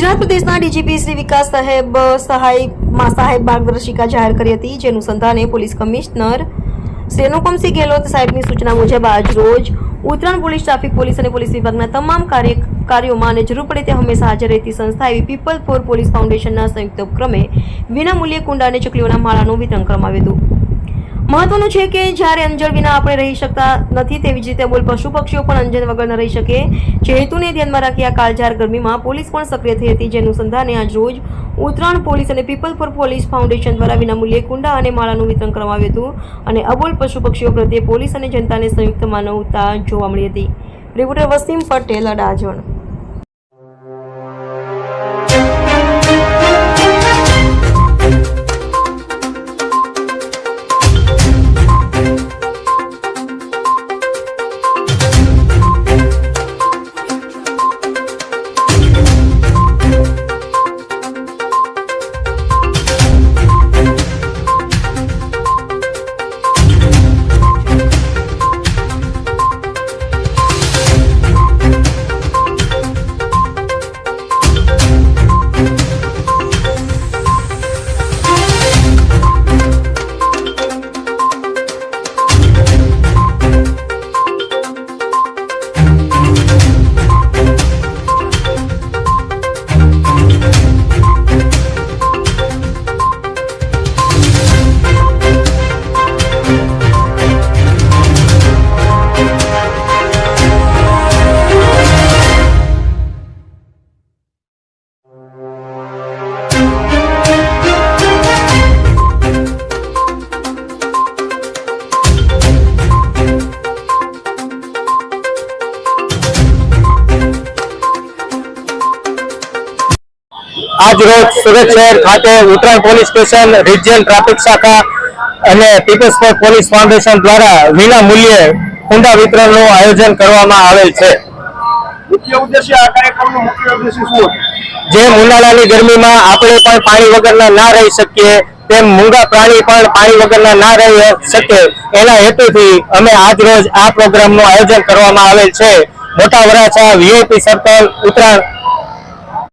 પ્રદેશના ડીજીપી શ્રી વિકાસ સાહેબ, સહાય સાહેબ માર્ગદર્શિકા જાહેર કરી હતી જે અનુસંધાને પોલીસ કમિશનર શ્રી અનુપમસિંહ ગેહલોત સાહેબની સૂચના મુજબ આજ રોજ ઉત્તરાયણ પોલીસ ટ્રાફિક પોલીસ અને પોલીસ વિભાગના તમામ કાર્ય કાર્યોમાં અને જરૂર પડે તે હંમેશા હાજર રહેતી સંસ્થા એવી પીપલ ફોર પોલીસ ફાઉન્ડેશનના સંયુક્ત ઉપક્રમે વિનામૂલ્યે કુંડા અને ચકલીઓના માળાનું વિતરણ કરવામાં આવ્યું હતું. મહત્વનું છે કે જ્યારે અંજળ વિના આપણે રહી શકતા નથી તેવી જ રીતે બોલ પશુ પક્ષીઓ પણ અંજન વગર ન રહી શકે. જે હેતુને ધ્યાનમાં રાખી આ કાળઝાર ગરમીમાં પોલીસ પણ સક્રિય થઈ હતી. જેનું સંધાને આજ રોજ ઉત્તરાયણ પોલીસ અને પીપલ ફોર પોલીસ ફાઉન્ડેશન દ્વારા વિનામૂલ્યે કુંડા અને માળાનું વિતરણ કરવામાં આવ્યું હતું અને અબોલ પશુ પક્ષીઓ પ્રત્યે પોલીસ અને જનતાને સંયુક્ત માનવતા જોવા મળી હતી. રિપોર્ટર વસીમ પટેલ, અડાજણ. આજ રોજ સુરત શહેર ખાતે Uttarayan police station region traffic શાખા અને પીપલ્સ ફોર પોલીસ ફાઉન્ડેશન દ્વારા વિના મૂલ્યે કુંડા વિતરણનું આયોજન કરવામાં આવેલ છે. મુખ્ય ઉદ્દેશ્ય આ કાર્યક્રમનો મુખ્ય ઉદ્દેશ્ય શું હતું? જે ઉનાળાની ગરમીમાં આપણે પણ પાણી વગરના ના રહી શકીએ તેમ મૂંગા પ્રાણી પણ પાણી વગરના ના રહી શકે એના હેતુથી અમે આજ રોજ આ પ્રોગ્રામનું આયોજન કરવામાં આવેલ છે. મોટા વરાછા વીઆઈપી સર્કલ ઉત્તરાયણ